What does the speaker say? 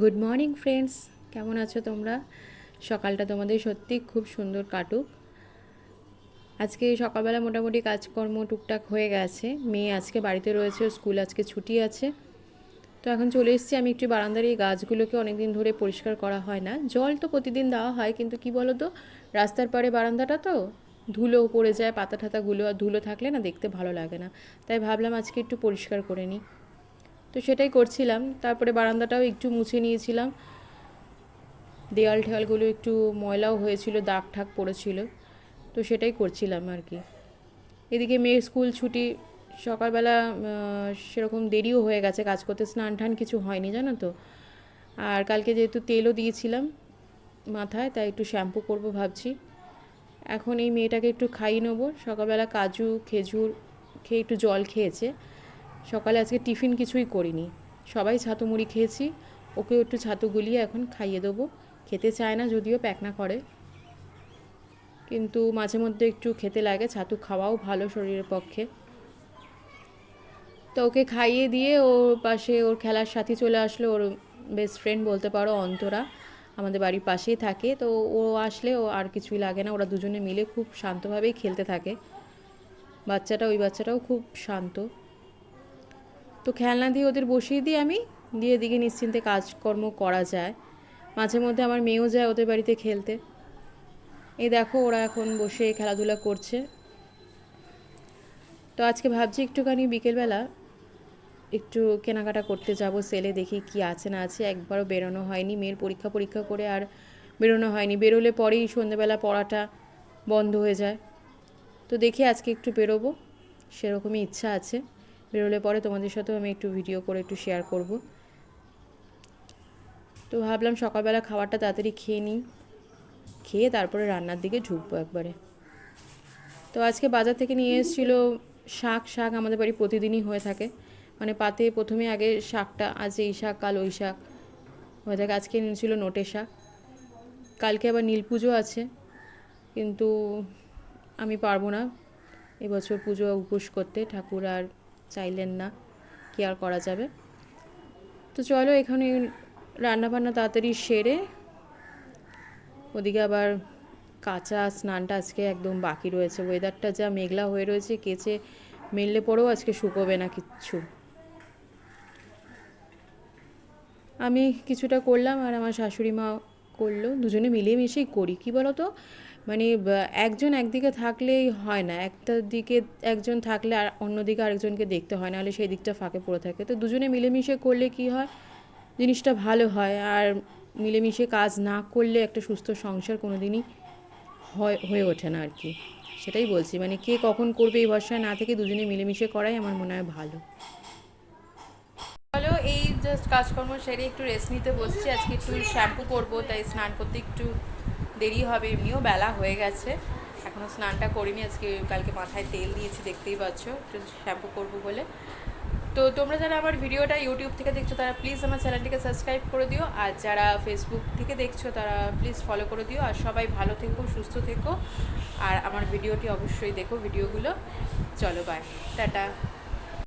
Good morning friends কেমন আছো তোমরা? সকালটা তোমাদের সত্যি খুব সুন্দর কাটুক। আজকে সকালবেলা মোটামুটি কাজকর্ম টুকটাক হয়ে গেছে। মেয়ে আজকে বাড়িতে রয়েছে স্কুল আজকে ছুটি আছে। তো এখন চলে এসেছি আমি একটু বারান্দার এই গাছগুলোকে অনেকদিন ধরে পরিষ্কার করা হয় না। জল তো প্রতিদিন দেওয়া হয়, কিন্তু কি বলো তো রাস্তার পাড়ে বারান্দাটা তো ধুলো পড়ে যায় পাতা ঠাতাগুলো আর ধুলো থাকলে না দেখতে ভালো লাগে না। তাই ভাবলাম আজকে একটু পরিষ্কার করে নিই। তো সেটাই করছিলাম। তারপরে বারান্দাটাও একটু মুছে নিয়েছিলাম। দেয়াল ঠেয়ালগুলো একটু ময়লাও হয়েছিল, দাগ ঠাক পড়েছিল। তো সেটাই করছিলাম আর কি। এদিকে মেয়ের স্কুল ছুটি, সকালবেলা সেরকম দেরিও হয়ে গেছে, কাজ করতে স্নান টান কিছু হয়নি, জানো তো। আর কালকে যেহেতু তেলও দিয়েছিলাম মাথায়, তাই একটু শ্যাম্পু করব ভাবছি। এখন এই মেয়েটাকে একটু খাইয়ে নেব। সকালবেলা কাজু, খেজুর, খেয়ে একটু জল খেয়েছে। সকালে আজকে টিফিন কিছুই করিনি। সবাই ছাতু মুড়ি খেয়েছি। ওকেও একটু ছাতু গুলিয়ে এখন খাইয়ে দেবো। খেতে চায় না, যদিও প্যাকনা করে। কিন্তু মাঝে মধ্যে একটু খেতে লাগে, ছাতু খাওয়াও ভালো শরীরের পক্ষে। তো ওকে খাইয়ে দিয়ে ওর পাশে ওর খেলার সাথী চলে আসলো, ওর বেস্ট ফ্রেন্ড বলতে পারো, অন্তরা। আমাদের বাড়ির পাশেই থাকে। তো ও আসলে ও আর কিছুই লাগে না। ওরা দুজনে মিলে খুব শান্তভাবেই খেলতে থাকে। বাচ্চাটা, ওই বাচ্চাটাও খুব শান্ত। তো খেলনা দিয়ে ওদের বসিয়ে দিই আমি দিয়ে এদিকে নিশ্চিন্তে কাজকর্ম করা যায়। মাঝে মধ্যে আমার মেয়েও যায় ওদের বাড়িতে খেলতে। এই দেখো ওরা এখন বসে খেলাধুলা করছে। তো আজকে ভাবছি একটুখানি বিকেলবেলা একটু কেনাকাটা করতে যাব সেলে, দেখি কি আছে না আছে। একবারও বেরোনো হয়নি, মেয়ের পরীক্ষা পরীক্ষা করে আর বেরোনো হয়নি। বেরোলে পরেই সন্ধ্যেবেলা পড়াটা বন্ধ হয়ে যায়। তো দেখি আজকে একটু বেরোবো, সেরকমই ইচ্ছা আছে। বেরোলে পরে তোমাদের সাথেও আমি একটু ভিডিও করে একটু শেয়ার করব। তো ভাবলাম সকালবেলা খাবারটা তাড়াতাড়ি খেয়ে নিই। খেয়ে তারপরে রান্নার দিকে ঢুকবো একবারে। তো আজকে বাজার থেকে নিয়ে এসেছিল শাক শাক আমাদের বাড়ি প্রতিদিনই হয়ে থাকে। মানে পাতে প্রথমে আগে শাকটা, আজ এই শাক, কাল ওই শাক। হয়ে থাকে, আজকে এনেছিল নোটে শাক। কালকে আবার নীল পুজো আছে, কিন্তু আমি পারব না। এবছর পুজো উপোস করতে, ঠাকুর আর চাইলেন না, কি আর করা যাবে? তো চলো এখানে রান্না বান্না তাড়াতাড়ি সেরে, ওদিকে আবার কাঁচা স্নানটা আজকে একদম বাকি রয়েছে। ওয়েদারটা যা মেঘলা হয়ে রয়েছে, কেচে মেললে পরেও আজকে শুকোবে না কিচ্ছু। আমি কিছুটা করলাম আর আমার শাশুড়ি মা করল, দুজনে মিলেমিশেই করি। কি বলো তো মানে একজন একদিকে থাকলেই হয় না। একটা দিকে একজন থাকলে আর অন্যদিকে আরেকজনকে দেখতে হয়, নাহলে সেই দিকটা ফাঁকে পড়ে থাকে। তো দুজনে মিলেমিশে করলে কি হয়? জিনিসটা ভালো হয়। আর মিলেমিশে কাজ না করলে একটা সুস্থ সংসার কোনো দিনই হয়, হয়ে ওঠে না আর কি সেটাই বলছি। মানে কে কখন করবে এই ভরসায় না থেকে দুজনে মিলেমিশে করাই আমার মনে হয় ভালো। হলো এই জাস্ট কাজকর্ম সেরে একটু রেস্ট নিতে বসছি। আজকে একটু শ্যাম্পু করব, তাই স্নান করতে একটু দেরি হবে, এমনিও বেলা হয়ে গেছে। এখনও স্নানটা করিনি, আজকে কালকে মাথায় তেল দিয়েছি, দেখতেই পাচ্ছ, একটু শ্যাম্পু করব বলে। তো তোমরা যারা আমার ভিডিওটা ইউটিউব থেকে দেখছ, তারা প্লিজ আমার চ্যানেলটিকে সাবস্ক্রাইব করে দিও। আর যারা ফেসবুক থেকে দেখছ, তারা প্লিজ ফলো করে দিও। আর সবাই ভালো থেকো, সুস্থ থেকো। আর আমার ভিডিওটি অবশ্যই দেখো ভিডিওগুলো। চলো বাই টাটা।